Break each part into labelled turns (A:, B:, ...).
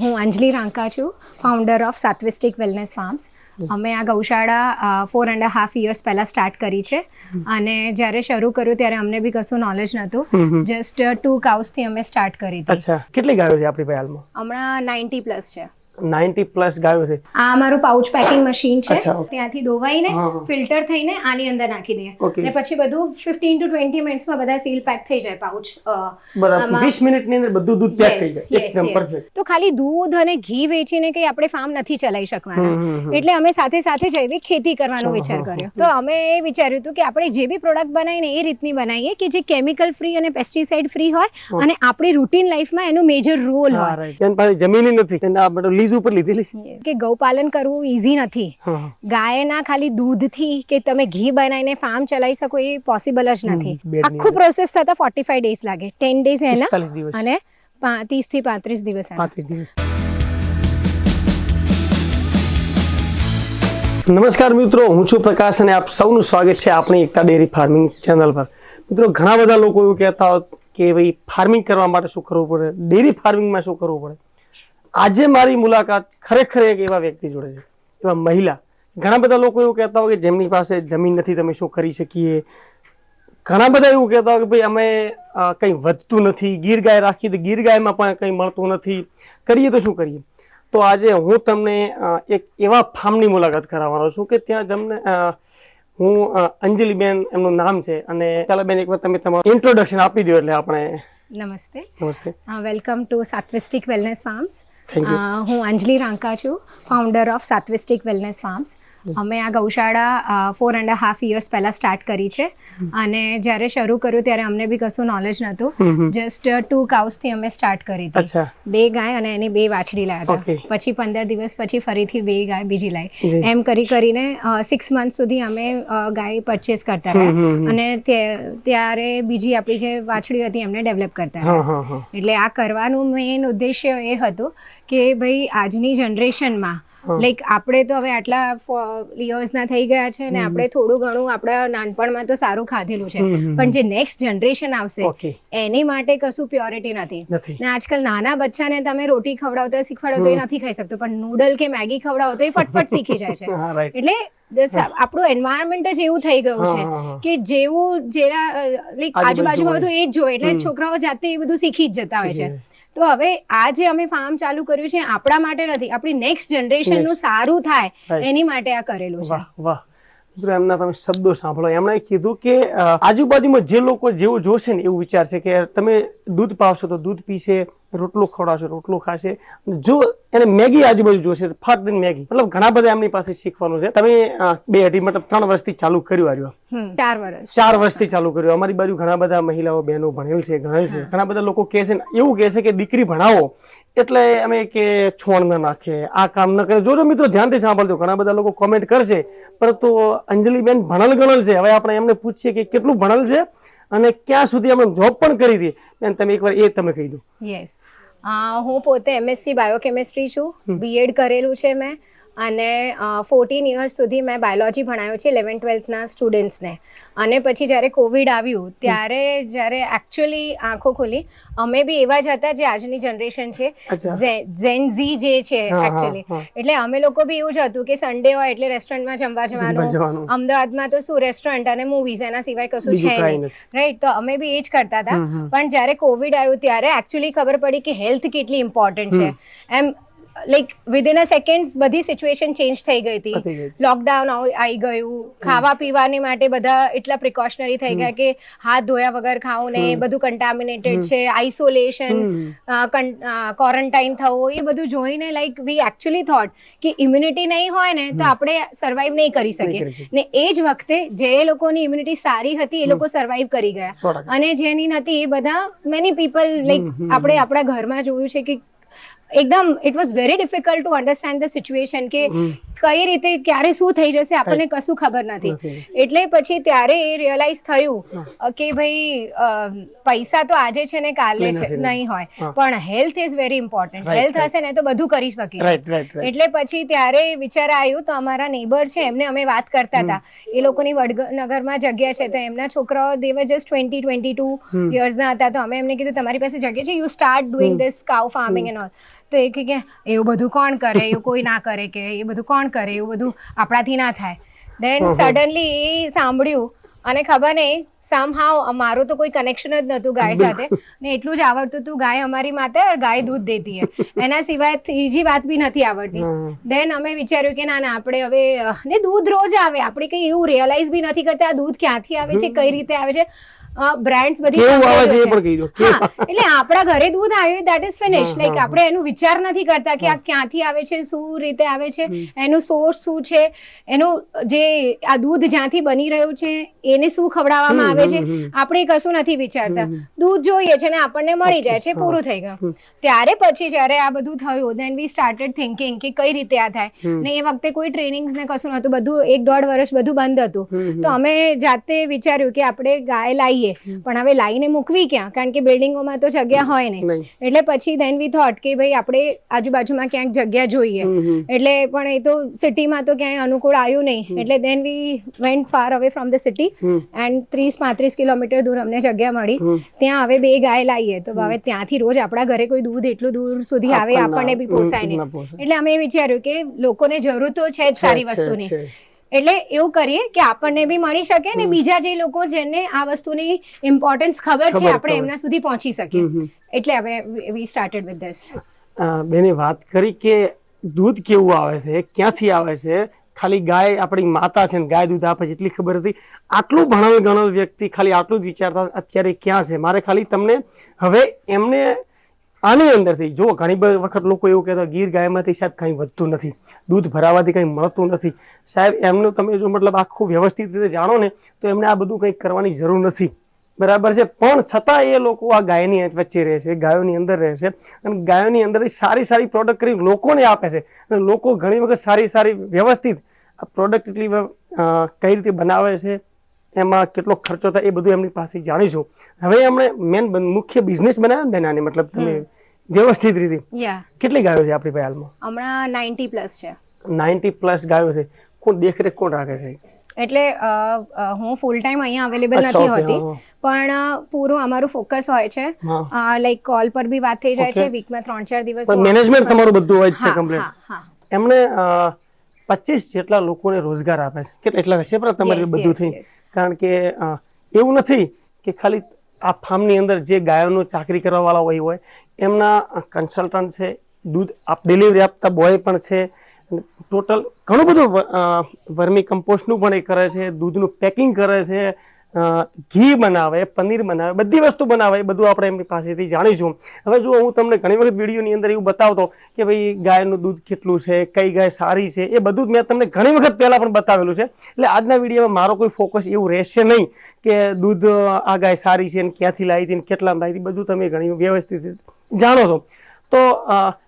A: હું અંજલિ રાંકા છું founder of Satvistic wellness farms અમે આ ગૌશાળા ફોર એન્ડ હાફ ઇયર્સ પહેલાં સ્ટાર્ટ કરી છે. અને જ્યારે શરૂ કર્યું ત્યારે અમને બી કશું નોલેજ નહોતું. જસ્ટ ટુ કાઉસથી અમે સ્ટાર્ટ કરી હતી.
B: અચ્છા. કેટલી ગાયો છે આપણી પાસે હાલમાં?
A: હમણાં નાઇન્ટી પ્લસ છે.
B: નાઇન્ટી પ્લસ ગાયો છે.
A: આ અમારું પાઉચ પેકિંગ મશીન છે. ત્યાંથી ધોવાઈને. ફિલ્ટર થઈને આની અંદર નાખી દઈએ. અને પછી બધું ફિફ્ટીન ટુ ટ્વેન્ટી મિનિટ્સમાં બધા સીલ પેક થઈ જાય પાઉચ
B: બરાબર. વીસ મિનિટની અંદર બધું દૂધ પેક થઈ જાય. એકદમ પરફેક્ટ
A: તો ખાલી દૂધ અને ઘી વેચીને કંઈ આપણે ફાર્મ નથી ચલાવી શકવાના. એટલે અમે સાથે સાથે જૈવિક ખેતી કરવાનો વિચાર કર્યો. તો અમે એ વિચાર્યું હતું કે આપણે જે બી પ્રોડક્ટ બનાવીને એ રીતની બનાવીએ કે જે કેમિકલ ફ્રી અને પેસ્ટિસાઇડ ફ્રી હોય અને આપણી રૂટીન લાઈફમાં એનું મેજર રોલ હોય.
B: જમીન નથી. લીઝ ઉપર લીધેલી છે?
A: કે ગૌપાલન કરવું ઈઝી નથી.
B: હા, હા.
A: ગાયના ખાલી દૂધથી કે તમે ઘી બનાવીને ફાર્મ ચલાવી શકો એ પોસિબલ જ નથી.
B: હમ, બેડની
A: આખું
B: અંદર.
A: પ્રોસેસ થતા ફોર્ટી ફાઈવ ડેઝ લાગે ટેન ડેઝ એના
B: 45 દિવસ.
A: અને ત્રીસથી પાંત્રીસ દિવસ એના
B: પાંત્રીસ દિવસ. નમસ્કાર મિત્રો હું છું પ્રકાશ અને આપ સૌનું સ્વાગત છે આપણી એકતા ડેરી ફાર્મિંગ ચેનલ પર. મિત્રો ઘણા બધા લોકો એવું કહેતા હોત કે ભાઈ ફાર્મિંગ કરવા માટે શું કરવું પડે? ડેરી ફાર્મિંગમાં શું કરવું પડે? આજે મારી મુલાકાત ખરેખર એક એવા વ્યક્તિ જોડે છે એવા મહિલા. ઘણા બધા લોકો એવું કહેતા હોય કે જેમની પાસે જમીન નથી તમે શું કરી શકીએ? ઘણા બધા એવું કહેતા હોય કે ભાઈ અમે કંઈ વધતું નથી ગીર ગાય રાખી તો ગીર ગાયમાં પણ કંઈ મળતું નથી કરીએ તો શું કરીએ? તો આજે હું તમને એક એવા ફાર્મની મુલાકાત કરાવવાનો છું કે ત્યાં જમને હું અંજલિબેન એમનું નામ છે અને ચાલો બેન એકવાર તમે તમારું ઇન્ટ્રોડક્શન આપી દો એટલે આપણે
A: નમસ્તે.
B: નમસ્તે.
A: Welcome to Satvistic wellness farms. હું અંજલિ રાંકા છું founder of Satvistic wellness farms અમે આ ગૌશાળા ફોર એન્ડ હાફ ઇયર્સ પહેલાં સ્ટાર્ટ કરી છે. અને જ્યારે શરૂ કર્યું ત્યારે અમને બી કશું નોલેજ નહોતું. જસ્ટ ટુ કાઉસથી અમે સ્ટાર્ટ કરી હતી. બે ગાય અને એની બે વાછડી લાવ્યા હતા. પછી પંદર દિવસ પછી ફરીથી બે ગાય બીજી. લાવી એમ કરી કરીને સિક્સ મંથ સુધી અમે ગાય પરચેસ કરતા રહ્યા. અને ત્યારે બીજી આપણી જે વાછડી હતી એમને ડેવલપ કરતા રહ્યા.
B: હા હા. હા
A: એટલે આ કરવાનું મેઇન ઉદ્દેશ્ય એ હતું કે ભાઈ આજની જનરેશનમાં. લાઈક આપણે તો હવે આટલા યર્સના થઈ ગયા છે અને આપણે થોડું ઘણું આપણા નાનપણમાં તો સારું ખાધેલું છે. પણ જે નેક્સ્ટ જનરેશન આવશે એની માટે કશું પ્યોરિટી નથી. ને આજકાલ નાના બચ્ચાને તમે રોટી ખવડાવતા શીખવાડો તો એ નથી ખાઈ શકતો પણ નૂડલ કે મેગી ખવડાવો તો એ ફટફટ શીખી જાય છે. એટલે આપણું એન્વાયરમેન્ટ જ એવું થઈ ગયું છે. કે જેવું જેના લાઈક આજુબાજુમાં. બધું એ જ જોવે એટલે છોકરાઓ જાતે એ બધું શીખી જ જતા હોય છે. તો હવે આ જે અમે ફાર્મ ચાલુ કર્યું છે આપણા માટે નથી આપણી નેક્સ્ટ
B: જનરેશનનું
A: સારું થાય એની માટે આ કરેલું છે.
B: વાહ વાહ. મિત્રો એમના તમે શબ્દો સાંભળો. એમણે કીધું કે આજુબાજુમાં જે લોકો જેવું જોશે ને એવું વિચારશે કે તમે દૂધ પાવશો તો દૂધ પીશે રોટલો ખવડાવશે રોટલો ખાશે. જો એને મેગી આજુબાજુ જોશે ફાટ દઈને મેગી. મતલબ ઘણા બધા એમની પાસે શીખવાનું છે. તમે બે અઢી મતલબ ત્રણ વર્ષથી ચાલુ કર્યું આવ્યું
A: ચાર વર્ષ.
B: ચાર વર્ષથી ચાલુ કર્યું. અમારી બાજુ ઘણા બધા મહિલાઓ બહેનો ભણેલ છે ગણેલ છે. ઘણા બધા લોકો કહે છે એવું કહે છે કે દીકરી ભણાવો. એટલે અમે કે છોણ ન નાખે આ કામ ન કરે. જોજો મિત્રો ધ્યાનથી સાંભળજો. ઘણા બધા લોકો કોમેન્ટ કરશે પરંતુ અંજલિબેન ભણલ ગણલ છે. હવે આપણે એમને પૂછીએ કે કેટલું ભણલ છે? અને ક્યાં સુધી અમે જોબ પણ કરી હતી. અને તમે એકવાર એ તમે કહી દો.
A: યસ હું પોતે એમએસસી બાયોકેમિસ્ટ્રી છું. બીએડ કરેલું છે મેં. અને ફોર્ટીન ઇયર્સ સુધી મેં બાયોલોજી ભણાવ્યું છે ઇલેવન ટ્વેલ્થના સ્ટુડન્ટ્સને અને પછી જ્યારે કોવિડ આવ્યું ત્યારે જ્યારે એકચ્યુઅલી આંખો ખુલી અમે બી એવા જ હતા જે આજની જનરેશન છે. ઝેન ઝી જે છે એકચ્યુઅલી એટલે અમે લોકો બી એવું જ હતું કે સન્ડે હોય એટલે રેસ્ટોરન્ટમાં જમવા જવાનું. અમદાવાદમાં તો શું રેસ્ટોરન્ટ અને મૂવીઝ એના સિવાય કશું છે નહીં. રાઈટ તો અમે બી એ જ કરતા હતા. પણ જ્યારે કોવિડ આવ્યું ત્યારે એકચ્યુઅલી ખબર પડી કે હેલ્થ કેટલી ઇમ્પોર્ટન્ટ છે. એમ લાઈક વિધિન અ સેકન્ડ બધી સિચ્યુએશન ચેન્જ થઈ ગઈ હતી. લોકડાઉન આવી ગયું. ખાવા પીવાની માટે બધા એટલા પ્રિકોશનરી થઈ ગયા કે હાથ ધોયા વગર ખાવું ને બધું કન્ટામિનેટેડ છે આઇસોલેશન ક્વોરન્ટાઇન થવું એ બધું જોઈને લાઈક વી એકચ્યુઅલી થોટ કે ઇમ્યુનિટી નહીં હોય ને તો આપણે સર્વાઈવ નહીં કરી શકીએ. ને એ જ વખતે જે લોકોની ઇમ્યુનિટી સારી હતી એ લોકો સર્વાઈવ કરી ગયા. અને જેની નથી એ બધા મેની પીપલ લાઈક આપણે આપણા ઘરમાં જોયું છે કે એકદમ it was very difficult to understand the situation કે કઈ રીતે ક્યારે શું થઈ જશે આપણને કશું ખબર નથી. એટલે પછી ત્યારે એ રિયલાઇઝ થયું કે ભાઈ પૈસા તો આજે છે ને કાલે છે નહીં હોય. પણ health is very important health હશે ને તો બધું કરી શકીશું એટલે પછી ત્યારે વિચાર આવ્યું તો અમારા નેબર છે એમને અમે વાત કરતા હતા. એ લોકોની વડનગરમાં જગ્યા છે તો એમના છોકરાઓ they were just twenty twenty two યર્સના હતા. તો અમે એમને કીધું તમારી પાસે જગ્યા છે? You start doing this cow farming and all તો એ કે એવું બધું કોણ કરે એવું કોઈ ના કરે કે એ બધું કોણ કરે એવું બધું આપણાથી ના થાય. દેન. સડનલી એ સાંભળ્યું અને ખબર નહીં સમહાવ મારું તો કોઈ કનેક્શન જ નહોતું ગાય સાથે. ને એટલું જ આવડતું હતું ગાય અમારી માતે ગાય દૂધ દેતી હે એના સિવાય ત્રીજી વાત બી નથી આવડતી. દેન અમે વિચાર્યું કે ના ના આપણે હવે ને દૂધ રોજ આવે. આપણે કંઈ એવું રિયલાઇઝ બી નથી કરતા આ દૂધ ક્યાંથી આવે છે કઈ રીતે આવે છે. બ્રાન્ડ્સ બધી
B: આવે છે એ પણ કહી દો
A: હા એટલે આપણા ઘરે દૂધ આવ્યું ધેટ ઇઝ ફિનિશ લાઈક આપણે એનું વિચાર નથી કરતા કે આ ક્યાંથી આવે છે શું રીતે આવે છે એનું સોર્સ શું છે એનું જે આ દૂધ જ્યાંથી બની રહ્યું છે એને શું ખવડાવવામાં આવે છે. આપણે કશું નથી વિચારતા. દૂધ જોઈએ છે ને આપણને મળી જાય છે પૂરું થઈ ગયું. ત્યારે પછી જ્યારે આ બધું થયું ધેન વી સ્ટાર્ટેડ થિંકિંગ કે કઈ રીતે આ થાય. ને એ વખતે કોઈ ટ્રેનિંગ્સ ને કશું નહોતું બધું એક દોઢ વર્ષ બધું બંધ હતું. તો અમે જાતે વિચાર્યું કે આપણે ગાય લાવીએ પણ હવે લાવીને મૂકવી ક્યાં? કારણ કે બિલ્ડિંગોમાં તો જગ્યા હોય નહીં. એટલે પછી દેન વી થોટ કે ભાઈ આપણે આજુબાજુમાં ક્યાંક જગ્યા જોઈએ. એટલે પણ એ તો સિટીમાં તો ક્યાંય અનુકૂળ આવ્યું નહીં. એટલે then we went far away from the city and ત્રીસ પાંત્રીસ કિલોમીટર દૂર અમને જગ્યા મળી. ત્યાં હવે બે ગાય લાવીએ તો હવે ત્યાંથી રોજ આપણા ઘરે કોઈ દૂધ એટલું દૂર સુધી આવે આપણને બી પોસાય
B: ના
A: નહીં એટલે અમે વિચાર્યું કે લોકોને જરૂર તો છે જ સારી વસ્તુની. એટલે એવું કરીએ કે આપણને બી મળી શકે ને બીજા જે લોકો જેને આ વસ્તુની ઇમ્પોર્ટન્સ ખબર છે આપણે એમના સુધી પહોંચી શકીએ. એટલે હવે વી સ્ટાર્ટેડ વિથ ધીસ
B: બેને વાત કરી કે દૂધ કેવું આવે છે ક્યાંથી આવે છે? ખાલી ગાય આપણી માતા છે ને ગાય દૂધ આપે છે એટલી ખબર હતી. આટલું ભણેલ ગણેલ વ્યક્તિ ખાલી આટલું જ વિચારતા અત્યારે ક્યાં છે? મારે ખાલી તમને હવે એમને આની અંદરથી જો ઘણી બધી વખત લોકો એવું કહેતા ગીર ગાયમાંથી સાહેબ કંઈ વધતું નથી, દૂધ ભરાવાથી કંઈ મળતું નથી. સાહેબ, એમનું તમે જો મતલબ આખું વ્યવસ્થિત રીતે જાણો ને, તો એમને આ બધું કંઈ કરવાની જરૂર નથી. બરાબર છે? પણ છતાં એ લોકો આ ગાયની વચ્ચે રહે છે, ગાયોની અંદર રહે છે અને ગાયોની અંદર સારી સારી પ્રોડક્ટ કરી લોકોને આપે છે. અને લોકો ઘણી વખત સારી સારી વ્યવસ્થિત આ પ્રોડક્ટ એટલી કઈ રીતે બનાવે છે, એમાં કેટલો ખર્ચો થાય એ બધું એમની પાસે જાણીશું. હવે એમણે મેન મુખ્ય બિઝનેસ બનાવ્યો ને આને, મતલબ તમે વ્યવસ્થિત રીતે.
A: યા
B: કેટલી ગાયો છે આપણી પાસે હાલમાં?
A: હમણાં નાઇન્ટી પ્લસ છે.
B: નાઇન્ટી પ્લસ ગાયો છે. કોણ દેખરેખ કોણ રાખે છે?
A: એટલે હું ફૂલ ટાઈમ અહીંયા અવેલેબલ નથી હોતી. પણ પૂરું અમારું ફોકસ હોય છે. લાઈક કોલ પર બી વાત થઈ જાય છે વીકમાં ત્રણ ચાર દિવસ
B: મેનેજમેન્ટ તમારું બધું હોય છે કમ્પ્લીટ. એમણે પચીસ જેટલા લોકોને રોજગાર આપે છે. કેટલા એટલા હશે પણ તમારે બધું થઈ. કારણ કે એવું નથી કે ખાલી આ ફાર્મની અંદર જે ગાયોનું ચાકરી કરવા વાળા હોય હોય એમના કન્સલ્ટન્ટ છે, દૂધ આપ ડિલિવરી આપતા બોય પણ છે. ટોટલ ઘણું બધું વર્મી કમ્પોસ્ટનું પણ એ કરે છે, દૂધનું પેકિંગ કરે છે ઘી બનાવે, પનીર બનાવે, બધી વસ્તુ બનાવે, એ બધું આપણે એમની પાસેથી જાણીશું. હવે જો હું તમને ઘણી વખત વિડીયોની અંદર એવું બતાવતો કે ભાઈ ગાયનું દૂધ કેટલું છે? કઈ ગાય સારી છે? એ બધું જ મેં તમને ઘણી વખત પહેલાં પણ બતાવેલું છે. એટલે આજના વિડીયોમાં મારો કોઈ ફોકસ એવું રહેશે નહીં કે દૂધ આ ગાય સારી છે ને ક્યાંથી લાવી હતી ને કેટલા લાવી હતી, બધું તમે ઘણી વ્યવસ્થિત જાણો છો. તો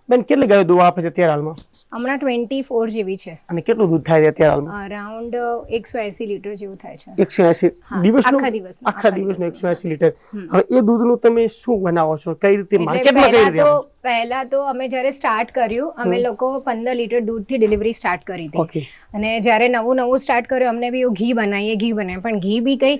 B: બેન કેટલી ગાયો દૂધ આપે છે અત્યારે હાલમાં?
A: હમણાં ટ્વેન્ટી ફોર જેવી છે.
B: અને કેટલું દૂધ થાય છે અત્યારે હાલમાં?
A: અરાઉન્ડ એકસો એસી લીટર જેવું થાય છે.
B: એકસો એસી? દિવસ
A: આખા દિવસ
B: આખા દિવસનું એકસો એસી લીટર. હવે એ દૂધનું તમે શું બનાવો છો? કઈ રીતે માર્કેટમાં કઈ રીતે
A: તો પહેલા તો અમે જ્યારે સ્ટાર્ટ કર્યું અમે લોકો પંદર લીટર દૂધથી ડિલિવરી સ્ટાર્ટ કરી હતી. અને જ્યારે નવું નવું સ્ટાર્ટ કર્યું અમને બી ઘી બનાવીએ ઘી બનાવીએ. પણ ઘી બી કઈ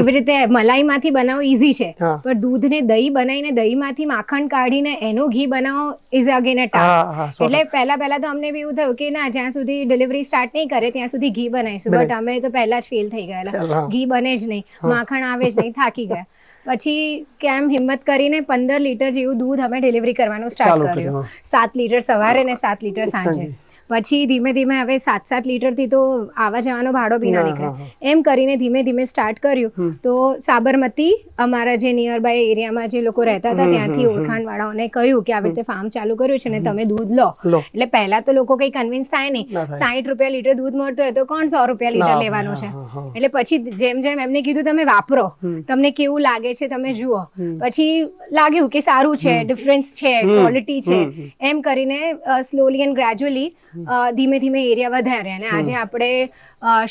A: એવી રીતે મલાઈમાંથી બનાવવું ઈઝી છે. પણ દૂધને દહીં બનાવીને દહીંમાંથી માખણ કાઢીને એનું ઘી બનાવો ઇઝ અ
B: હા
A: ટાસ્ક એટલે પહેલા પહેલા તો અમને એવું થયું કે ના જ્યાં સુધી ડિલિવરી સ્ટાર્ટ નહીં કરે ત્યાં સુધી ઘી બનાવીશું. બટ અમે તો પહેલા જ ફેલ થઈ ગયેલા. ઘી બને જ નહીં. માખણ આવે જ નહીં થાકી ગયા. પછી કેમ હિંમત કરીને પંદર લીટર જેવું દૂધ અમે ડિલિવરી કરવાનું સ્ટાર્ટ
B: કર્યું,
A: સાત લીટર સવારે ને સાત લીટર સાંજે. પછી ધીમે ધીમે હવે સાત સાત લીટરથી તો આવા જવાનો ભાડો બી ના નીકળે. એમ કરીને ધીમે ધીમે સ્ટાર્ટ કર્યું. તો સાબરમતી અમારા જે નિયર બાય એરિયામાં જે લોકો રહેતા હતા ત્યાંથી. ઓળખાણ વાળાઓને કહ્યું કે આવી રીતે ફાર્મ ચાલુ કર્યું છે ને તમે દૂધ લો. એટલે પહેલા તો લોકો કઈ કન્વિન્સ થાય નહીં. સાઠ રૂપિયા લીટર દૂધ મળતું હોય તો કોણ સો રૂપિયા લીટર લેવાનું છે. એટલે પછી જેમ જેમ એમને કીધું તમે વાપરો. તમને કેવું લાગે છે તમે જુઓ. પછી લાગ્યું કે સારું છે ડિફરન્સ છે ક્વોલિટી છે. એમ કરીને સ્લોલી એન્ડ ગ્રેજ્યુઅલી ધીમે ધીમે એરિયા વધારે અને આજે આપણે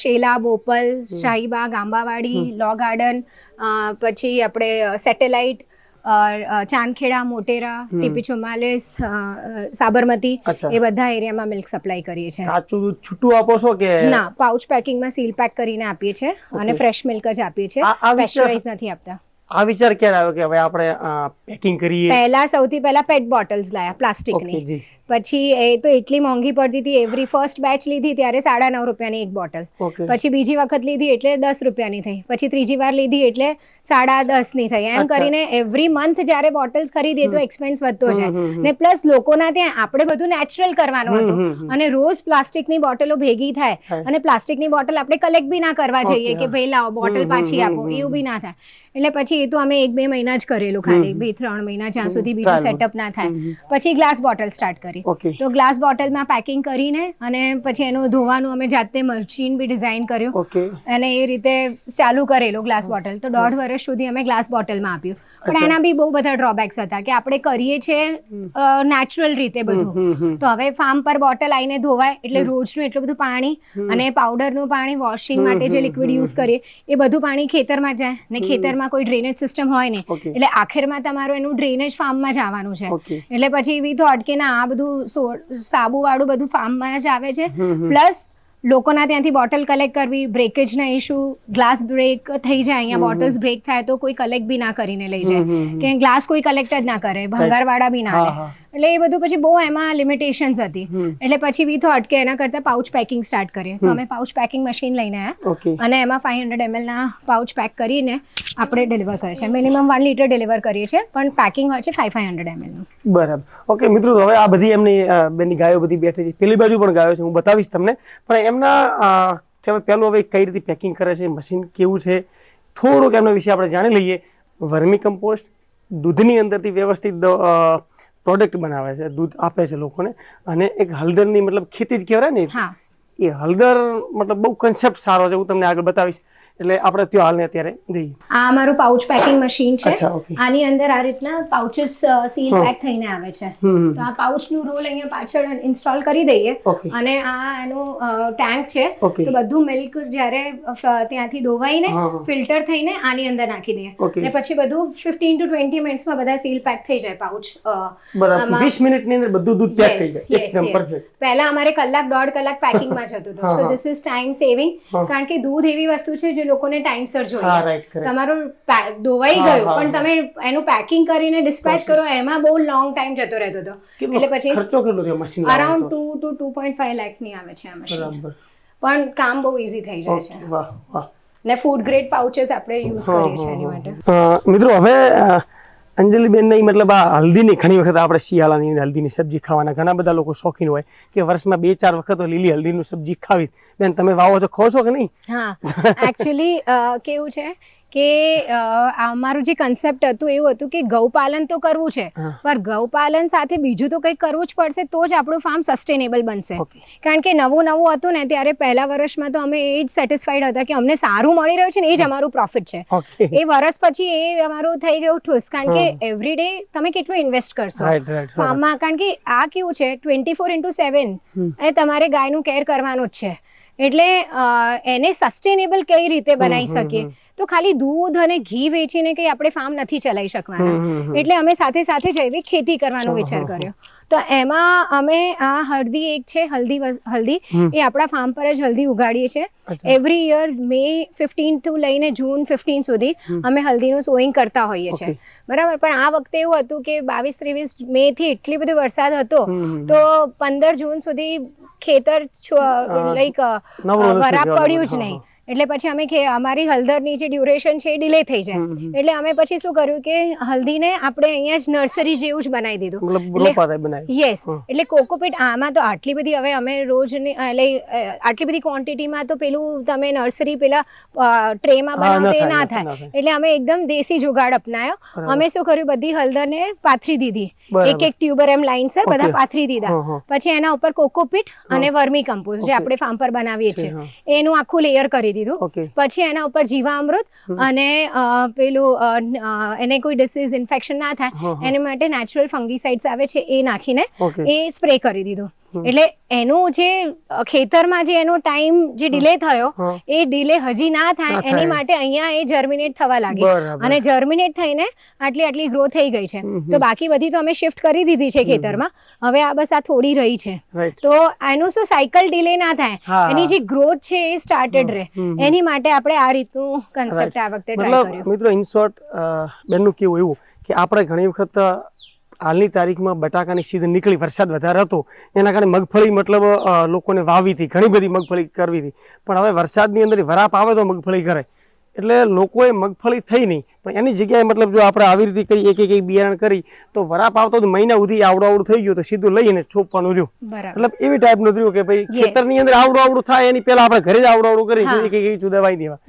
A: શેલા બોપલ શાહીબાગ આંબાવાડી લો ગાર્ડન પછી આપણે સેટેલાઇટ ચાંદખેડા મોટેરા ટીપી ચુમ્માલીસ સાબરમતી એ બધા એરિયામાં મિલ્ક સપ્લાય કરીએ છીએ.
B: કાચું દૂધ છૂટું આપો છો કે?
A: ના પાઉચ પેકિંગમાં સીલ પેક કરીને આપીએ છીએ અને ફ્રેશ મિલ્ક જ આપીએ છીએ. પેસ્ચરાઇઝ નથી આપતા.
B: આ વિચાર ક્યારે આવ્યો કે હવે આપણે પેકિંગ કરીએ?
A: પહેલા સૌથી પહેલા પેટ બોટલ્સ લાયા પ્લાસ્ટિકની.
B: જી.
A: પછી એ તો એટલી મોંઘી પડતી હતી એવરી ફર્સ્ટ બેચ લીધી ત્યારે સાડા નવ રૂપિયાની એક બોટલ. પછી બીજી વખત લીધી એટલે દસ રૂપિયાની થઈ. પછી ત્રીજી વાર લીધી એટલે સાડા દસની થઈ. એમ કરીને એવરી મંથ જ્યારે બોટલ્સ ખરીદીએ તો એક્સપેન્સ વધતો જાય. ને પ્લસ લોકોના ત્યાં આપણે બધું નેચરલ કરવાનું હતું. અને રોજ પ્લાસ્ટિકની બોટલો ભેગી થાય. અને પ્લાસ્ટિકની બોટલ આપણે કલેક્ટ બી ના કરવા જઈએ કે ભાઈ લાવો બોટલ પાછી આપો એવું. બી ના થાય. એટલે પછી એ તો અમે એક બે મહિના જ કરેલું ખાલી બે ત્રણ મહિના જ્યાં સુધી બીજું સેટઅપ ના થાય. પછી ગ્લાસ બોટલ સ્ટાર્ટ કરી
B: ઓકે
A: તો ગ્લાસ બોટલમાં પેકિંગ કરીને અને પછી એનું ધોવાનું અમે જાતે મશીન બી ડિઝાઇન કર્યું. અને એ રીતે ચાલુ કરેલું ગ્લાસ બોટલ. તો દોઢ વર્ષ સુધી અમે ગ્લાસ બોટલમાં આપ્યું. પણ એના બી બહુ બધા ડ્રોબેક્સ હતા કે આપણે કરીએ છીએ નેચરલ રીતે બધું. તો હવે ફાર્મ પર બોટલ આવીને ધોવાય એટલે રોજનું એટલું બધું પાણી અને પાવડરનું પાણી વોશિંગ માટે જે લિક્વિડ યુઝ કરીએ એ બધું પાણી ખેતરમાં જાય. ને ખેતરમાં કોઈ ડ્રેનેજ સિસ્ટમ હોય નહીં. એટલે આખેરમાં તમારું એનું ડ્રેનેજ ફાર્મમાં જ આવવાનું છે એટલે પછી એવી થોટ કે ના આ બધું સાબુ વાળું બધું ફાર્મમાં જ આવે છે. પ્લસ લોકોના ત્યાંથી બોટલ કલેક્ટ કરવી બ્રેકેજના ઇશ્યુ ગ્લાસ બ્રેક થઈ જાય અહીંયા બોટલ્સ બ્રેક થાય તો કોઈ કલેક્ટ બી ના કરીને લઈ જાય. કે ગ્લાસ કોઈ કલેક્ટ જ ના કરે ભંગારવાળા બી ના લે. એટલે એ બધું પછી બહુ એમાં લિમિટેશન્સ હતી. એટલે પછી વી થોટ કે એના કરતાં પાઉચ પેકિંગ સ્ટાર્ટ કરીએ. તો અમે પાઉચ પેકિંગ મશીન લઈને આવ્યા અને એમાં ફાઈવ હંડ્રેડ એમએલના પાઉચ પેક કરીને આપણે ડિલિવર કરીએ છીએ મિનિમમ વન લીટર ડિલિવર કરીએ છીએ પણ પેકિંગ હોય છે ફાઈવ ફાઈવ હંડ્રેડ એમએલનું
B: બરાબર. ઓકે મિત્રો હવે આ બધી એમની બેની ગાયો બધી બેઠી છે. પેલી બાજુ પણ ગાયો છે હું બતાવીશ તમને. પણ એમના પહેલું હવે કઈ રીતે પેકિંગ કરે છે મશીન કેવું છે થોડુંક એમના વિશે આપણે જાણી લઈએ. વર્મી કમ્પોસ્ટ દૂધની અંદરથી વ્યવસ્થિત પ્રોડક્ટ બનાવે છે દૂધ આપે છે લોકોને. અને એક હળદરની મતલબ ખેતી જ કહેવાય ને. એ હળદર મતલબ બહુ કન્સેપ્ટ સારો છે હું તમને આગળ બતાવીશ. એટલે આપણે ત્યાં હાલને અત્યારે જઈએ.
A: આ અમારું પાઉચ પેકિંગ મશીન છે. આની અંદર આ રીતના પાઉચીસ સીલ પેક થઈને આવે છે. તો આ પાઉચનું રોલ અહીંયા પાછળ ઇન્સ્ટોલ કરી દઈએ. અને આ એનું ટેન્ક છે. તો બધું મિલ્ક જ્યારે ત્યાંથી
B: હા.
A: ફિલ્ટર થઈને આની અંદર નાખી દઈએ. અને પછી બધું ફિફ્ટીન ટુ ટ્વેન્ટી મિનિટ્સમાં બધા સીલ પેક થઈ જાય પાઉચ
B: વીસ મિનિટની અંદર બધું દૂધ પેક થઈ જાય.
A: પહેલા અમારે કલાક દોઢ કલાક પેકિંગમાં જતું હતું. So. This is time saving કારણ કે દૂધ એવી વસ્તુ છે જે લોકોને ટાઈમસર જોઈએ. તમારો ધોવાઈ ગયો પણ તમે એનું પેકિંગ કરીને ડિસ્પેચ કરો એમાં બહુ લોંગ ટાઈમ જતો રહેતો હતો. એટલે પછી
B: ખર્ચો કેટલો થયો machine
A: around two two two point five લાખની આવે છે આ મશીન પણ કામ બહુ ઇઝી થઈ જાય છે.
B: વાહ વાહ.
A: ને ફૂડ ગ્રેડ પાઉચેસ આપણે યુઝ કરીએ છીએ એની માટે.
B: મિત્રો હવે અંજલિબેન નહીં, મતલબ આ હલ્દીની ઘણી વખત આપણે શિયાળાની હલ્દીની સબ્જી ખાવાના. ઘણા બધા લોકો શોખીન હોય કે વર્ષમાં બે ચાર વખત તો લીલી હલ્દીનું સબ્જી ખાવી. બેન, તમે વાવો છો, ખો છો કે નહીં?
A: હા. એકચ્યુઅલી કેવું છે કે અમારું જે કન્સેપ્ટ હતું એવું હતું કે ગૌપાલન તો કરવું છે પણ ગૌપાલન સાથે બીજું તો કંઈક કરવું જ પડશે તો જ આપણું ફાર્મ સસ્ટેનેબલ બનશે. કારણ કે નવું નવું હતું ને ત્યારે પહેલા વર્ષમાં તો અમે એ જ સેટિસ્ફાઈડ હતા કે અમને સારું મળી રહ્યું છે ને એ જ અમારું પ્રોફિટ છે. એ વર્ષ પછી એ અમારું થઈ ગયું ઠૂસ કારણ કે એવરી ડે તમે કેટલું ઇન્વેસ્ટ કરશો? ફાર્મમાં કારણ કે આ કેવું છે ટ્વેન્ટી ફોર ઇન્ટુ સેવન એ તમારે ગાયનું કેર કરવાનું જ છે. એટલે એને સસ્ટેનેબલ કઈ રીતે બનાવી શકીએ. તો ખાલી દૂધ અને ઘી વેચીને કંઈ આપણે ફાર્મ નથી ચલાવી શકવાના. એટલે અમે સાથે સાથે જૈવિક ખેતી કરવાનો વિચાર કર્યો. તો એમાં અમે આ હળદી એક છે હલ્દી હલ્દી એ આપણા ફાર્મ પર જ હલ્દી ઉગાડીએ છીએ. Every year May fifteen to લઈને જૂન ફિફ્ટીન સુધી અમે હલ્દીનું સોઈંગ કરતા હોઈએ છીએ. બરાબર? પણ આ વખતે એવું હતું કે બાવીસ ત્રેવીસ મે થી એટલી બધી વરસાદ હતો. તો પંદર જૂન સુધી ખેતર લાઈક વરાપ પડ્યું જ નહીં. એટલે પછી અમે કે અમારી હળદરની જે ડ્યુરેશન છે એ ડિલે થઈ જાય. એટલે અમે પછી શું કર્યું કે હલ્દીને આપણે અહીંયા જ નર્સરી જેવું જ બનાવી દીધું. યસ એટલે કોકોપીટ આમાં તો આટલી બધી હવે અમે રોજની એટલે આટલી બધી ક્વોન્ટિટીમાં તો પેલું તમે નર્સરી પેલા ટ્રેમાં
B: હા, ન
A: બનાવો એ ના
B: થાય.
A: એટલે અમે એકદમ દેશી જુગાડ અપનાયો. અમે શું કર્યું બધી હળદરને પાથરી દીધી. એક એક ટ્યુબર એમ લાઈન સર બધા પાથરી દીધા. પછી એના ઉપર કોકોપીટ અને વર્મી કમ્પોઝ જે આપણે ફાર્મ પર બનાવીએ છીએ. એનું આખું લેયર કરી દીધું. પછી એના ઉપર જીવામૃત અને પેલું એને કોઈ ડિસીઝ ઇન્ફેક્શન ના થાય. એને માટે નેચરલ ફંગીસાઇડ્સ આવે છે એ નાખીને એ સ્પ્રે કરી દીધું. એટલે એનું જે ખેતરમાં જે એનો ટાઈમ જે ડિલે થયો એ ડિલે હજી ના થાય એની માટે અહીંયા એ જર્મિનેટ થવા લાગી. અને જર્મિનેટ થઈને આટલી આટલી ગ્રો થઈ ગઈ છે. તો બાકી બધી તો અમે શિફ્ટ કરી દીધી છે ખેતરમાં. હવે આ બસ આ થોડી રહી છે. તો એનું શું સાયકલ ડિલે ના થાય. એની જે ગ્રોથ છે એ સ્ટાર્ટેડ રહે. એની માટે આપણે આ રીતનું કન્સેપ્ટ આ વખતે ટ્રાય કર્યું.
B: મિત્રો ઇન શોર્ટ બેનનું કેવું એવું કે આપણે ઘણી વખત હાલની તારીખમાં બટાકાની સિઝન નીકળી વરસાદ વધારે હતો એના કારણે મગફળી મતલબ લોકોને વાવી હતી ઘણી બધી મગફળી કરવી હતી. પણ હવે વરસાદની અંદર વરાપ આવે તો મગફળી કરે. એટલે લોકોએ મગફળી થઈ નહીં પણ એની જગ્યાએ મતલબ જો આપણે આવી રીતે કરી એક એક બિયારણ કરી તો વરાપ આવતો તો મહિના સુધી આવડું આવડું થઈ ગયું તો સીધું લઈને છોપવાનું રહ્યું. મતલબ એવી ટાઈપનું થયું કે ભાઈ ખેતરની અંદર આવડું આવડું થાય એની પહેલા આપણે ઘરે જ આવડું આવડું કરી એક એક જુદાવાઈ દેવા.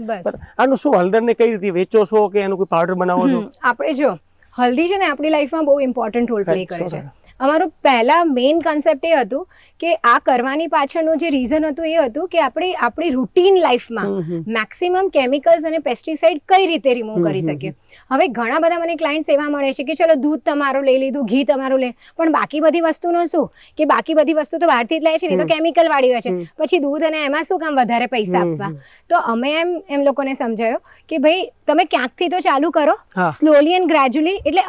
B: આનું શું હળદરને કઈ રીતે વેચો છો કે એનું કોઈ પાવડર બનાવો છો?
A: આપણે જો હલ્દી છે ને આપણી લાઈફમાં બહુ ઇમ્પોર્ટન્ટ રોલ પ્લે કરે છે. અમારું પહેલા મેઇન કન્સેપ્ટ એ હતું કે આ કરવાની પાછળનું જે રીઝન હતું એ હતું કે આપણે આપણી રૂટીન લાઈફમાં. મેક્સિમમ કેમિકલ્સ અને પેસ્ટિસાઇડ કઈ રીતે રિમૂવ કરી શકીએ? હવે ઘણા બધા મને ક્લાયન્ટ્સ એવા મળે છે કે ચલો દૂધ તમારું લઈ લીધું ઘી તમારું લે પણ બાકી બધી વસ્તુનો શું? કે બાકી બધી વસ્તુ તો બહારથી જ લે છે ને તો કેમિકલ વાળી હોય છે. પછી દૂધ અને એમાં શું કામ વધારે પૈસા આપવા? તો અમે એમ એમ લોકોને સમજાયો કે ભાઈ તમે ક્યાંકથી તો ચાલુ કરો? સ્લોલી એન્ડ ગ્રેજ્યુઅલી એટલે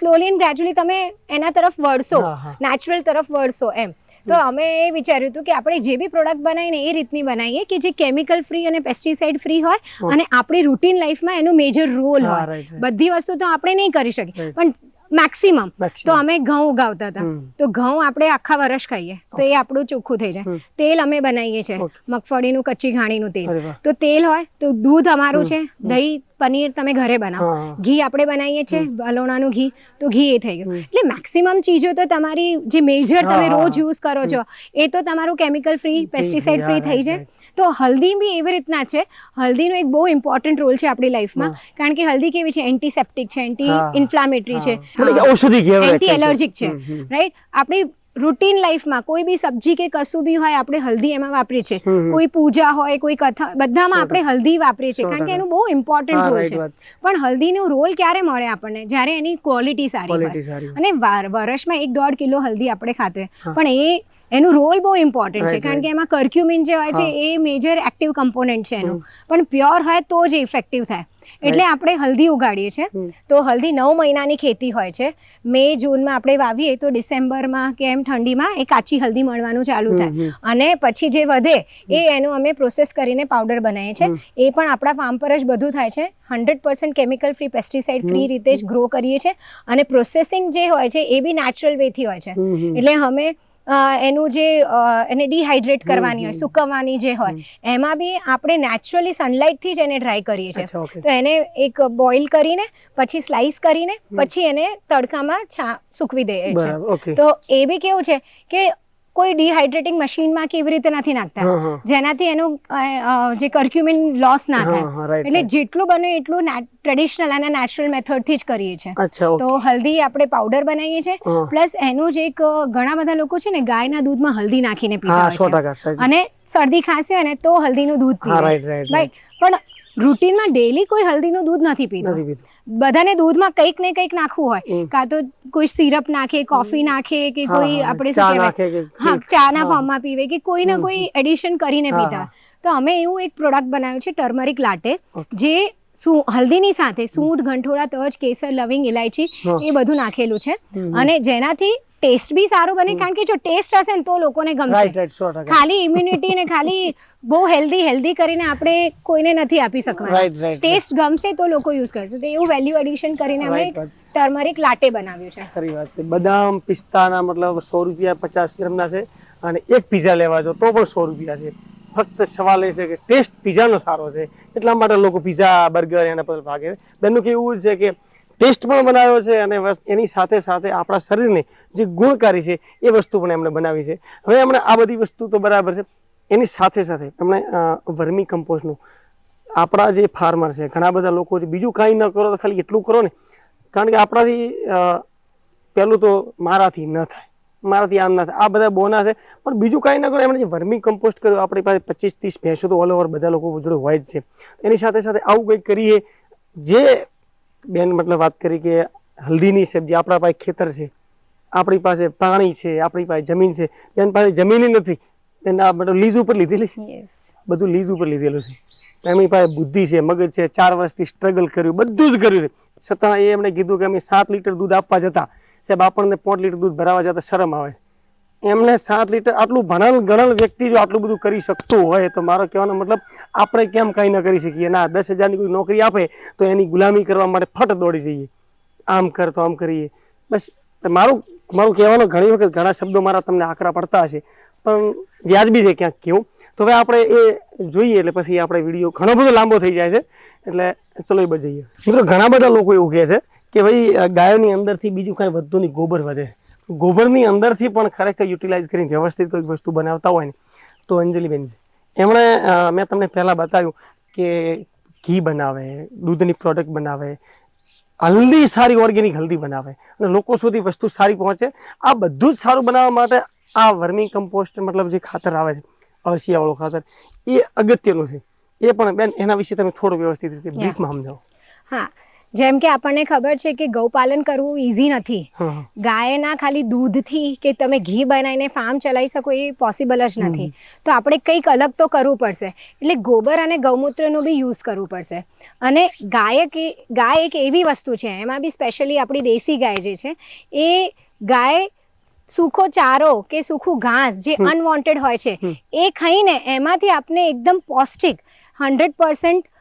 A: સ્લોલી એન્ડ ગ્રેજ્યુઅલી તમે એના તરફ વળશો. નેચરલ તરફ વળશો એમ. તો અમે એ વિચાર્યું હતું કે આપણે જે બી પ્રોડક્ટ બનાવીને એ રીતની બનાવીએ કે જે કેમિકલ ફ્રી અને પેસ્ટિસાઇડ ફ્રી હોય અને આપણી રૂટીન લાઈફમાં એનું મેજર રોલ હોય. બધી વસ્તુ તો આપણે નહીં કરી શકીએ. પણ મેક્સિમમ તો અમે ઘઉં ઉગાવતા હતા. તો ઘઉં આપણે આખા વર્ષ ખાઈએ. તો એ આપણું ચોખ્ખું થઈ જાય. તેલ અમે બનાવીએ છીએ. મગફળીનું કચ્ચી ઘાણીનું તેલ. તો તેલ હોય તો દૂધ અમારું છે. દહીં પનીર તમે ઘરે બનાવો. ઘી આપણે બનાવીએ છીએ. વલોણાનું ઘી. તો ઘી એ થઈ ગયું. એટલે મેક્સિમમ ચીજો તો તમારી જે મેજર તમે રોજ યુઝ કરો છો એ તો તમારું કેમિકલ ફ્રી પેસ્ટિસાઇડ ફ્રી થઈ જાય. તો હલ્દી બી એવી રીતના છે. હલ્દીનો એક બહુ ઇમ્પોર્ટન્ટ રોલ છે આપણી લાઈફમાં કારણ કે હલ્દી કેવી છે? એન્ટીસેપ્ટિક છે એન્ટી. ઇન્ફ્લામેટરી છે.
B: ઔષધિ
A: એન્ટી એલર્જિક છે. રાઈટ આપણી રૂટીન લાઈફમાં કોઈ બી સબ્જી કે કશું બી હોય આપણે હલ્દી એમાં વાપરીએ છીએ. કોઈ પૂજા હોય કોઈ કથા બધામાં આપણે હલ્દી વાપરીએ છીએ. કારણ કે એનું બહુ ઇમ્પોર્ટન્ટ રોલ છે. પણ હલ્દીનો રોલ ક્યારે મળે આપણને? જ્યારે એની ક્વોલિટી સારી હોય. અને વાર- વર્ષમાં એક દોઢ કિલો હલ્દી આપણે ખાતે પણ એ એનું રોલ બહુ ઇમ્પોર્ટન્ટ છે. કારણ કે એમાં કર્ક્યુમિન જે હોય છે એ મેજર એક્ટિવ કમ્પોનન્ટ છે એનું. પણ પ્યોર હોય તો જ ઇફેક્ટિવ થાય. એટલે આપણે હલ્દી ઉગાડીએ છીએ. તો હલ્દી નવ મહિનાની ખેતી હોય છે. મે જૂનમાં આપણે વાવીએ તો ડિસેમ્બરમાં કે એમ ઠંડીમાં એ કાચી હલ્દી મળવાનું ચાલુ થાય. અને પછી જે વધે એ એનું અમે પ્રોસેસ કરીને પાવડર બનાવીએ છીએ. એ પણ આપણા ફાર્મ પર જ બધું થાય છે. Hundred percent chemical free pesticide free રીતે જ ગ્રો કરીએ છીએ. અને પ્રોસેસિંગ જે હોય છે એ બી નેચરલ વેથી હોય છે. એટલે અમે એનું જે એને ડિહાઇડ્રેટ કરવાની હોય સુકવવાની જે હોય એમાં બી આપણે નેચરલી સનલાઇટથી જ એને ડ્રાય કરીએ છીએ. તો એને એક બોઇલ કરીને પછી સ્લાઈસ કરીને પછી એને તડકામાં છા સૂકવી દઈએ
B: છીએ.
A: તો એ બી કેવું છે કે કોઈ ડિહાઇડ્રેટિંગ મશીનમાં કેવી રીતે નથી નાખતા. જેનાથી એનું જે કર્ક્યુમિન લોસ ના થાય. એટલે જેટલું બને એટલું ટ્રેડિશનલ અને નેચરલ મેથડથી જ કરીએ છીએ. તો હલ્દી આપણે પાવડર બનાવીએ છીએ. પ્લસ એનું જે એક ઘણા બધા લોકો છે ને ગાયના દૂધમાં હલ્દી નાખીને પીતા હોય છે. અને શરદી ખાંસી હોય ને તો હલ્દીનું દૂધ
B: રાઈટ રાઈટ
A: પણ રૂટીનમાં ડેલી કોઈ હલ્દીનું દૂધ નથી પીતું. બધાને દૂધમાં કંઈક ને કંઈક નાખવું હોય. કાં તો કોઈ સિરપ નાખે કોફી નાખે કે કોઈ આપણે શું કહેવાય? હા ચાના. ફોર્મમાં પીવે કે કોઈ ને કોઈ એડિશન કરીને પીતા. તો અમે એવું એક પ્રોડક્ટ બનાવ્યું છે ટર્મરિક લાટે જે સુ હલ્દીની સાથે સૂંઠ ગંઠોડા તજ કેસર લવિંગ ઇલાયચી એ બધું નાખેલું છે. અને જેનાથી ટેસ્ટ બી સારું બને કારણ કે જો ટેસ્ટ હશે ને તો લોકોને ગમશે. ખાલી ઇમ્યુનિટી ને ખાલી બહુ હેલ્ધી હેલ્ધી કરીને આપણે કોઈને નથી આપી શકવાના. ટેસ્ટ ગમશે તો લોકો યુઝ કરશે. તો એવું વેલ્યુ એડિશન કરીને અમે. ટર્મરિક લાટે બનાવ્યું છે.
B: ખરી વાત છે. બદામ પિસ્તાના મતલબ સો રૂપિયા પચાસ ગ્રામના છે અને એક પીઝા લેવા જો તો પણ સો રૂપિયા છે. ફક્ત સવાલ એ છે કે ટેસ્ટ પીઝાનો સારો છે. એટલા માટે લોકો પીઝા બર્ગર એના પર ભાગે બેનનું કેવું છે કે ટેસ્ટ પણ બનાવ્યો છે અને એની સાથે સાથે આપણા શરીરને જે ગુણકારી છે એ વસ્તુ પણ એમણે બનાવી છે. હવે એમણે આ બધી વસ્તુ તો બરાબર છે. એની સાથે સાથે એમણે વર્મી કમ્પોસ્ટનું આપણા જે ફાર્મર છે, ઘણા બધા લોકો છે, બીજું કાંઈ ન કરો તો ખાલી એટલું કરો ને. કારણ કે આપણાથી પહેલું તો મારાથી ન થાય. મારાથી આમ ના થાય. આ બધા બોના છે પણ બીજું કાંઈ ન કરો. એમણે જે વર્મી કમ્પોસ્ટ કર્યું, આપણી પાસે પચીસ ત્રીસ ભેંસો તો ઓલ ઓવર બધા લોકો જોડે હોય જ છે. એની સાથે સાથે આવું કંઈક કરીએ, જે બેન મતલબ વાત કરી કે હલ્દીની સબ્જી આપણા પાસે ખેતર છે આપણી પાસે પાણી છે આપણી પાસે જમીન છે બેન પાસે જમીન નથી. બેન આ મતલબ લીઝ ઉપર લીધેલી છે? બધું લીઝ ઉપર લીધેલું છે. એમની પાસે બુદ્ધિ છે મગજ છે ચાર વર્ષથી સ્ટ્રગલ કર્યું બધું જ કર્યું છે. છતાં એ એમણે કીધું કે અમે સાત લીટર દૂધ આપવા જતા. સાહેબ આપણને પાંચ લીટર દૂધ ભરાવા જતા શરમ આવે છે. એમને સાત લીટર આટલું ભણેલ ગણેલ વ્યક્તિ જો આટલું બધું કરી શકતું હોય, તો મારો કહેવાનો મતલબ આપણે કેમ કંઈ ન કરી શકીએ? ના, દસ હજારની કોઈ નોકરી આપે, તો એની ગુલામી કરવા માટે ફટ દોડી જઈએ. આમ કર તો આમ કરીએ. બસ મારું મારું કહેવાનો ઘણી વખત ઘણા શબ્દો મારા તમને આકરા પડતા હશે, પણ વ્યાજબી છે ક્યાંક કેવું? તો હવે આપણે એ જોઈએ, એટલે પછી આપણે વીડિયો ઘણો બધો લાંબો થઈ જાય છે, એટલે ચલો એ જઈએ મિત્રો, ઘણા બધા લોકો એવું કહે છે કે ભાઈ ગાયોની અંદરથી બીજું કાંઈ વધતું નહીં, ગોબર વધે. ગોબરની અંદરથી પણ ખરેખર યુટિલાઇઝ કરીને વ્યવસ્થિત કોઈ વસ્તુ બનાવતા હોય ને તો અંજલિબેન એમણે મેં તમને પહેલાં બતાવ્યું કે ઘી બનાવે દૂધની પ્રોડક્ટ બનાવે હલ્દી સારી ઓર્ગેનિક હલ્દી બનાવે અને લોકો સુધી વસ્તુ સારી પહોંચે. આ બધું જ સારું બનાવવા માટે આ વર્મી કમ્પોસ્ટ મતલબ જે ખાતર આવે છે અળસિયાવાળું ખાતર એ અગત્યનું છે. એ પણ બેન એના વિશે તમે થોડું વ્યવસ્થિત રીતે બ્રીફમાં સમજાવો.
A: હા જેમ કે આપણને ખબર છે કે ગૌપાલન કરવું ઇઝી નથી. ગાયના ખાલી દૂધથી કે તમે ઘી બનાવીને ફાર્મ ચલાવી શકો એ પોસિબલ જ નથી. તો આપણે કંઈક અલગ તો કરવું પડશે. એટલે ગોબર અને ગૌમૂત્રનો બી યુઝ કરવું પડશે. અને ગાય કે ગાય એક એવી વસ્તુ છે એમાં બી સ્પેશિયલી આપણી દેશી ગાય જે છે એ ગાય સૂખો ચારો કે સૂખું ઘાસ જે અનવોન્ટેડ હોય છે એ ખાઈને એમાંથી આપણે એકદમ પૌષ્ટિક હંડ્રેડ પર્સન્ટ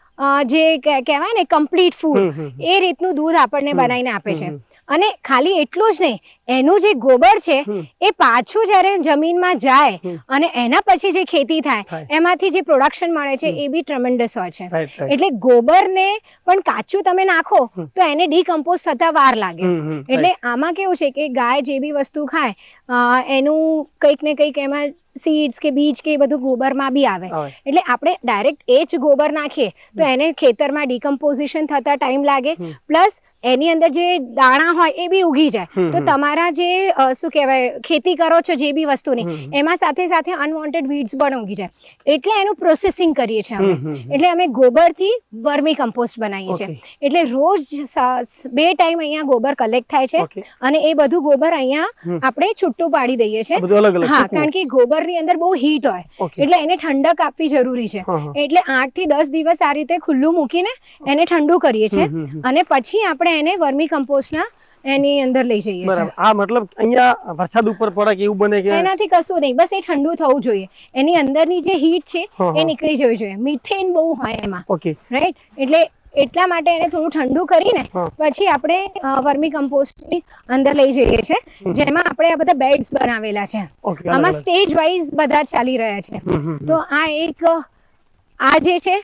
A: જે કહેવાય ને કમ્પ્લીટ ફૂડ એ રીતનું દૂધ આપણને બનાવીને આપે છે. અને ખાલી એટલું જ નહીં એનું જે ગોબર છે એ પાછું જ્યારે જમીનમાં જાય અને એના પછી જે ખેતી થાય. એમાંથી જે પ્રોડક્શન મળે છે એ બી ટ્રમેન્ડસ હોય છે. એટલે ગોબરને પણ કાચું તમે નાખો તો એને ડીકમ્પોઝ થતા વાર લાગે. એટલે આમાં કેવું છે કે ગાય જે બી વસ્તુ ખાય એનું કંઈક ને કંઈક એમાં સીડ્સ કે બીજ કે એ બધું ગોબરમાં બી આવે. એટલે આપણે ડાયરેક્ટ એ જ ગોબર નાખીએ તો એને ખેતરમાં ડિકમ્પોઝિશન થતા ટાઈમ લાગે. પ્લસ એની અંદર જે દાણા હોય એ બી ઉગી જાય. તો તમારા જે શું કહેવાય ખેતી કરો છો જે બી વસ્તુની એમાં સાથે સાથે અનવોન્ટેડ વીડ્સ પણ ઉગી જાય. એટલે એનું પ્રોસેસિંગ કરીએ છીએ અમે. એટલે અમે ગોબરથી વર્મી કમ્પોસ્ટ બનાવીએ છીએ. એટલે રોજ બે ટાઈમ અહીંયા ગોબર કલેક્ટ થાય છે અને એ બધું ગોબર અહીંયા આપણે છૂટું પાડી દઈએ છીએ. હા કારણ કે ગોબરની અંદર બહુ હીટ હોય. એટલે એને ઠંડક આપવી જરૂરી છે. એટલે આઠથી દસ દિવસ આ રીતે ખુલ્લું મૂકીને એને ઠંડુ કરીએ છીએ. અને પછી આપણે એને વર્મી કમ્પોસ્ટના એની અંદર લઈ જઈએ છીએ.
B: બરાબર આ મતલબ અહીંયા વરસાદ ઉપર પડે કે એવું બને કે
A: એનાથી કશું નહીં. બસ એ ઠંડુ થવું જોઈએ. એની અંદરની જે હીટ છે. એ નીકળી જવી જોઈએ. મિથેન બહુ હોય એમાં.
B: ઓકે
A: રાઈટ એટલે એટલા માટે એને થોડું ઠંડુ કરીને પછી આપણે વર્મી કમ્પોસ્ટની અંદર લઈ જઈએ છીએ. જેમાં આપણે આ બધા બેડ્સ બનાવેલા છે. આમાં સ્ટેજ વાઇઝ બધા ચાલી રહ્યા છે. તો આ એક આ જે છે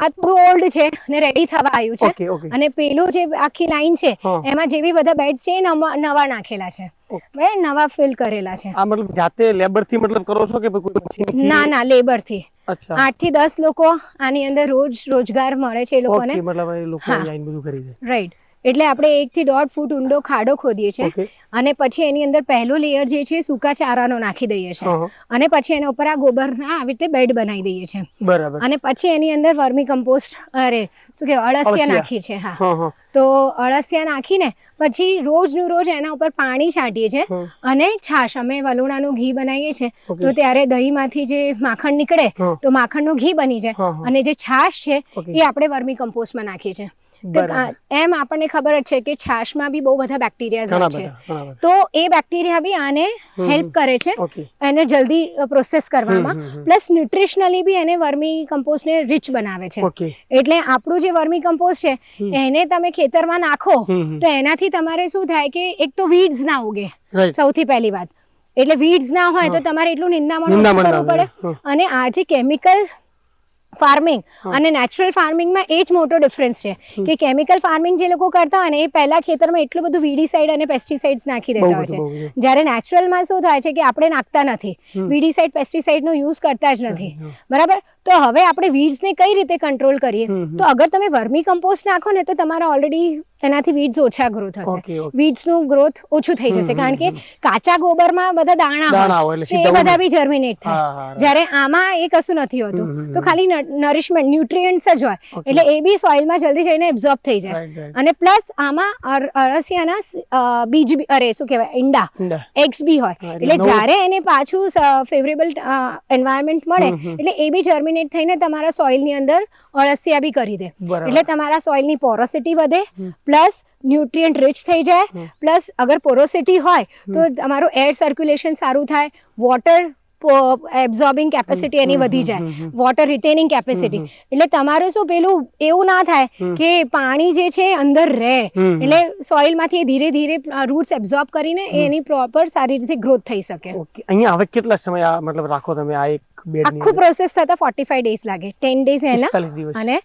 A: આ થોડું ઓલ્ડ છે અને રેડી થવા આવ્યું છે. અને પેલું જે આખી લાઈન છે એમાં જેવી બધા બેડ્સ છે નવા નાખેલા છે. બરાબર? નવા ફિલ કરેલા છે.
B: આ મતલબ જાતે લેબરથી મતલબ કરો છો કે કોઈ?
A: ના ના લેબરથી.
B: અચ્છા.
A: આઠથી દસ લોકો આની અંદર રોજ રોજગાર મળે છે એ લોકોને.
B: મતલબ એ લોકો લાઈન બધું કરી દે.
A: રાઈટ એટલે આપણે એક થી દોઢ ફૂટ ઊંડો ખાડો ખોદીએ છીએ અને પછી એની અંદર પહેલો લેયર જે છે સૂકા ચારાનો નાખી દઈએ છીએ. અને પછી એના ઉપર આ ગોબરના આવી રીતે બેડ બનાવી દઈએ છીએ.
B: બરાબર.
A: અને પછી એની અંદર વર્મી કમ્પોસ્ટ અરે શું કે અળસિયા. નાખી છે હા. તો અળસિયા નાખીને પછી રોજનું રોજ એના ઉપર પાણી છાંટીએ છીએ અને છાશ અમે વલુણાનું ઘી બનાવીએ છીએ. તો ત્યારે દહીંમાંથી જે માખણ નીકળે. તો માખણનું ઘી બની જાય. અને જે છાશ છે એ આપણે વર્મી કમ્પોસ્ટમાં નાખીએ છીએ. એમ આપણને ખબર જ છે કે છાશમાં બી બહુ બધા બેક્ટેરિયા હોય છે. તો એ બેક્ટેરિયા બી આને હેલ્પ કરે છે એને જલ્દી પ્રોસેસ કરવામાં. પ્લસ ન્યુટ્રિશનલી બી એને વર્મી કમ્પોસ્ટને રિચ બનાવે છે. એટલે આપણું જે વર્મી કમ્પોસ્ટ છે એને તમે ખેતરમાં નાખો. તો એનાથી તમારે શું થાય કે એક તો વીડ્સ ના ઉગે સૌથી પહેલી વાત. એટલે વીડ્સ ના હોય તો તમારે એટલું નિંદામણ કરવું પડે. અને આ જે કેમિકલ ફાર્મિંગ અને નેચરલ ફાર્મિંગમાં એ જ મોટો ડિફરન્સ છે કે કેમિકલ ફાર્મિંગ જે લોકો કરતા હોય ને એ પહેલા ખેતરમાં એટલું બધું વીડીસાઇડ અને પેસ્ટિસાઇડ્સ નાખી દેતા હોય છે. જ્યારે નેચરલમાં શું થાય છે કે આપણે નાખતા નથી. વીડીસાઇડ પેસ્ટિસાઇડનો યુઝ કરતા જ નથી. બરાબર? તો હવે આપણે વીડ્સને કઈ રીતે કંટ્રોલ કરીએ. તો અગર તમે વર્મી કમ્પોસ્ટ નાખો ને તો તમારા ઓલરેડી એનાથી વીડ્સ ઓછા ગ્રો થશે. વીડ્સનું ગ્રોથ ઓછું થઈ જશે. કારણ કે. કાચા ગોબરમાં બધા દાણા હોય એ બધા બી જર્મિનેટ થાય. જ્યારે આમાં એ કશું નથી હોતું તો ખાલી નરિશમેન્ટ ન્યુટ્રિયન્ટ્સ જ હોય. એટલે એ બી સોઇલમાં જલ્દી જઈને એબ્ઝોર્બ થઈ જાય. અને પ્લસ આમાં અર- અળસિયાના સ- અ, બીજ બી અરે શું કહેવાય ઈંડા એક્સ બી હોય.
B: એટલે
A: જ્યારે એને પાછું ફેવરેબલ એન્વાયરમેન્ટ મળે. એટલે એ બી જર્મિનેટ થઈને તમારા સોઇલની અંદર અળસિયા બી કરી દે. એટલે તમારા સોઇલની પોરોસિટી વધે પ્લસ ન્યુટ્રિયન્ટ રિચ થઈ જાય પ્લસ અગર પોરોસિટી હોય તો તમારું એર સર્ક્યુલેશન સારું થાય વોટર એબ્ઝોર્બિંગ કેપેસિટી એની વધી જાય. વોટર રિટેનિંગ કેપેસિટી એટલે તમારું શું પેલું એવું ના થાય કે પાણી જે છે અંદર રહે. એટલે સોઇલમાંથી ધીરે ધીરે રૂટ્સ એબ્ઝોર્બ કરીને એની પ્રોપર સારી રીતે ગ્રોથ થઈ શકે.
B: અહીંયા હવે કેટલા સમય મતલબ રાખો તમે આ એક
A: આખું પ્રોસેસ થતા ફોર્ટી ફાઈવ ડેઝ લાગે. ટેન ડેઝ એના અને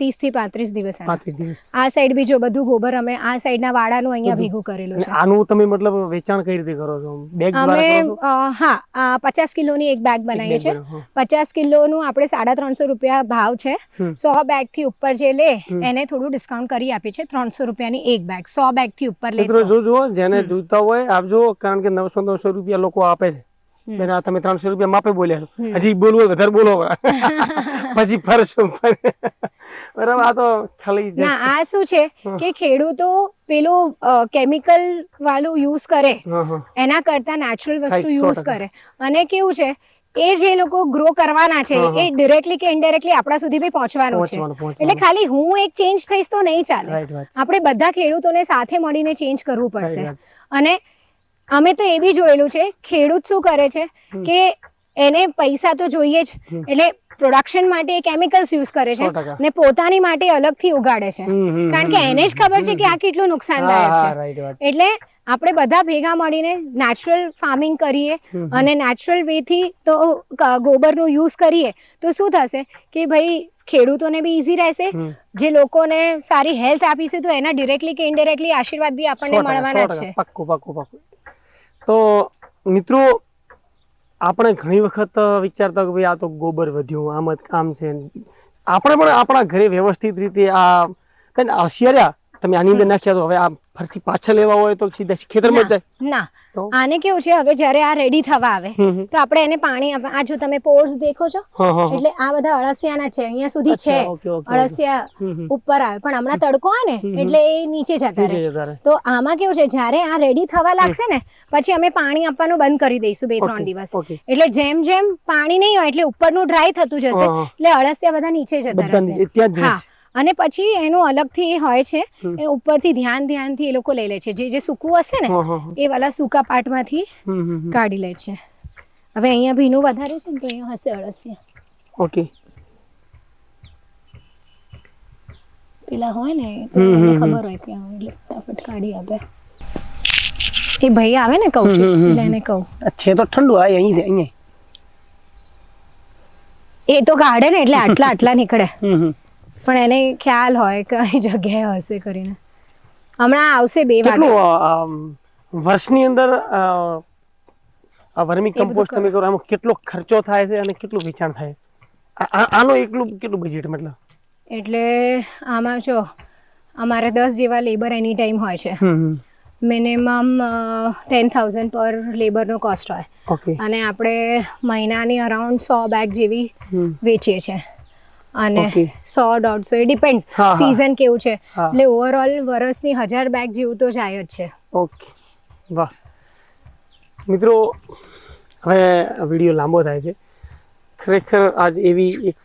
A: ત્રીસથી પાંત્રીસ દિવસ
B: પાંત્રીસ દિવસ.
A: આ સાઈડ બી જો બધું ગોબર અમે આ સાઈડના વાડાનું અહીંયા ભેગું કરેલું છે.
B: આનું તમે મતલબ વેચાણ કઈ રીતે કરો છો? બેગ
A: અમે હા પચાસ કિલોની એક બેગ બનાવીએ છીએ. પચાસ કિલોનું આપણે સાડા ત્રણસો રૂપિયા ભાવ છે. સો બેગથી ઉપર જે લે એને થોડું ડિસ્કાઉન્ટ કરી આપીએ છીએ. ત્રણસો રૂપિયાની એક બેગ સો બેગથી ઉપર લે
B: મિત્રો. જોજો જેને જોતા હોય આપજો કારણ કે નવસો નવસો રૂપિયા લોકો આપે છે. બેન આ તમે ત્રણસો રૂપિયા માપે બોલ્યા હજી બોલવું વધારે બોલો પછી ફરશો બરાબર આ તો ખાલી
A: ના આ શું છે કે ખેડૂતો પેલું કેમિકલ વાળું યુઝ કરે. એના કરતા નેચરલ વસ્તુ યુઝ કરે. અને કેવું છે એ જે લોકો ગ્રો કરવાના છે. એ ડિરેક્ટલી કે ઇનડાયરેક્ટલી આપણા સુધી બી પહોંચવાનું છે. એટલે ખાલી હું એક ચેન્જ થઈશ તો નહીં ચાલે. આપણે બધા ખેડૂતોને સાથે મળીને ચેન્જ કરવું પડશે. અને અમે તો એ બી જોયેલું છે ખેડૂત શું કરે છે કે એને પૈસા તો જોઈએ જ એટલે પ્રોડક્શન માટે કેમિકલ્સ યુઝ કરે છે ને પોતાની માટે અલગથી ઉગાડે છે. કારણ કે એને જ ખબર છે કે આ કેટલું નુકસાનદાયક છે. એટલે આપણે બધા ભેગા મળીને નેચરલ ફાર્મિંગ કરીએ. અને નેચરલ વેથી તો ગોબરનો યુઝ કરીએ તો શું થશે કે ભાઈ ખેડૂતોને બી ઈઝી રહેશે. જે લોકોને સારી હેલ્થ આપીશું તો એના ડિરેક્ટલી કે ઇનડિરેક્ટલી આશીર્વાદ બી આપણને મળવાના છે.
B: પાક્કું પાક્કું પાક્કું. તો મિત્રો, આપણે ઘણી વખત વિચારતા કે ભાઈ આ તો ગોબર વધ્યું, આમ જ કામ છે. આપણે પણ આપણા ઘરે વ્યવસ્થિત રીતે આ કંઈ અશિયાર્યા તમે આની અંદર નાખ્યા તો હવે આ ફરતી પાછા લેવા હોય તો સીધા ખેતરમાં જ જાય
A: ના આને કેવું છે હવે જ્યારે આ રેડી થવા આવે. તો આપણે એને પાણી આ જો તમે પોર્સ દેખો છો. એટલે આ બધા અળસિયાના છે અહીંયા સુધી છે. અળસિયા. ઉપર આવે પણ હમણાં તડકો આવે ને. એટલે એ નીચે જતા રહે તો આમાં કેવું છે જ્યારે આ રેડી થવા લાગશે ને પછી અમે પાણી આપવાનું બંધ કરી દઈશું બે ત્રણ દિવસ એટલે જેમ જેમ પાણી નહીં હોય એટલે ઉપરનું ડ્રાય થતું જશે. એટલે અળસિયા બધા નીચે જતા રહેશે હા. અને પછી એનું અલગથી એ હોય છે એ ઉપરથી ધ્યાન ધ્યાનથી એ લોકો લઈ લે છે જે જે સૂકું હશે ને. એ વાલા સૂકા પાટમાંથી. કાઢી લે છે હવે અહીંયા ભીનું વધારે છે ને તો અહીંયા હશે અળસિયા
B: ઓકે
A: પેલા હોય ને. ખબર હોય કે એટલે ફટાફટ કાઢી આપે એ ભાઈ આવે ને કહું. એટલે એને કહું
B: છે તો ઠંડુ આ અહીં છે અહીં
A: એ તો કાઢે ને એટલે આટલા આટલા નીકળે
B: હમ, હમ.
A: પણ એને ખ્યાલ હોય કે કઈ જગ્યાએ હશે કરીને. હમણાં આવશે બે વાગે.
B: કેટલું વર્ષની અંદર આ વર્મી કમ્પોસ્ટ તમે કરો. આમાં કેટલો ખર્ચો થાય છે અને કેટલું વેચાણ થાય? આનો એકલું કેટલું બજેટ મતલબ?
A: એટલે આમાં જો અમારે દસ જેવા લેબર એની ટાઈમ હોય છે. મિનિમમ ટેન થાઉઝન્ડ પર લેબરનો કોસ્ટ હોય. અને આપણે મહિનાની અરાઉન્ડ સો બેગ જેવી વેચીએ છીએ. અને. સો દોઢસો એ
B: ડિપેન્ડ.
A: સિઝન કેવું છે? એટલે ઓવરઓલ વર્ષની હજાર બેગ જેવું તો જાય જ છે.
B: ઓકે વાહ. મિત્રો હવે વીડિયો લાંબો થાય છે. ખરેખર આજ એવી એક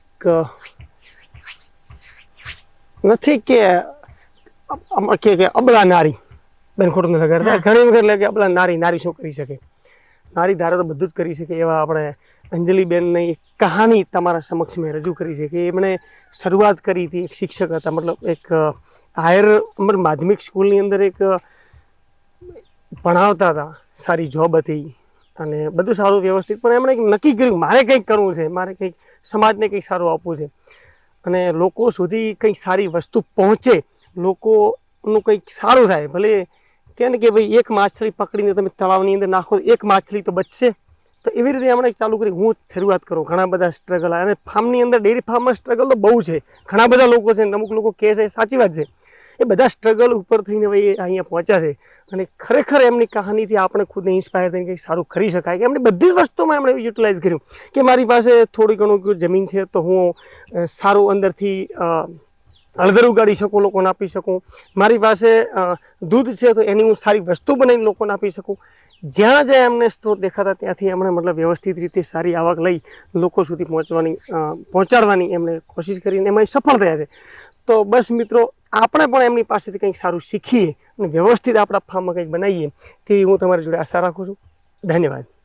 B: નથી કે કે કે અબલા નારી બેન ખોટું નથી કરતા ઘણી વખત લે કે અબલા નારી નારી શું કરી શકે? નારી ધારે તો બધું જ કરી શકે એવા આપણે અંજલિબેનની એક કહાની તમારા સમક્ષ મેં રજૂ કરી છે કે એમણે શરૂઆત કરી હતી એક શિક્ષક હતા, મતલબ એક હાયર, મતલબ માધ્યમિક સ્કૂલની અંદર એક ભણાવતા હતા, સારી જોબ હતી અને બધું સારું વ્યવસ્થિત, પણ એમણે નક્કી કર્યું, મારે કંઈક કરવું છે, મારે કંઈક સમાજને કંઈક સારું આપવું છે. અને લોકો સુધી કંઈક સારી વસ્તુ પહોંચે, લોકોનું કંઈક સારું થાય, ભલે કે ને કે ભાઈ, એક માછલી પકડીને તમે તળાવની અંદર નાખો, એક માછલી તો બચશે. તો એવી રીતે એમણે ચાલુ કરી હું શરૂઆત કરું. ઘણા બધા સ્ટ્રગલ અને ફાર્મની અંદર ડેરી ફાર્મમાં સ્ટ્રગલ તો બહુ છે. ઘણા બધા લોકો છે અમુક લોકો કહે છે સાચી વાત છે. એ બધા સ્ટ્રગલ ઉપર થઈને ભાઈ અહીંયા પહોંચ્યા છે. અને ખરેખર એમની કહાનીથી આપણે ખુદને ઇન્સ્પાયર થઈને કંઈક સારું કરી શકાય કે એમણે બધી જ વસ્તુમાં એમણે યુટિલાઇઝ કર્યું. કે મારી પાસે થોડી ઘણું જમીન છે તો હું સારું અંદરથી હળદર ઉગાડી શકું, લોકોને આપી શકું. મારી પાસે દૂધ છે તો એની હું સારી વસ્તુ બનાવીને લોકોને આપી શકું. જ્યાં જ્યાં એમને સ્ત્રોત દેખાતા ત્યાંથી એમણે મતલબ વ્યવસ્થિત રીતે સારી આવક લઈ લોકો સુધી પહોંચવાની પહોંચાડવાની એમણે કોશિશ કરીને એમાં સફળ થયા છે. તો બસ મિત્રો, આપણે પણ એમની પાસેથી કંઈક સારું શીખીએ અને વ્યવસ્થિત આપણા ફાર્મમાં કંઈક બનાવીએ તેવી હું તમારી જોડે આશા રાખું છું. ધન્યવાદ.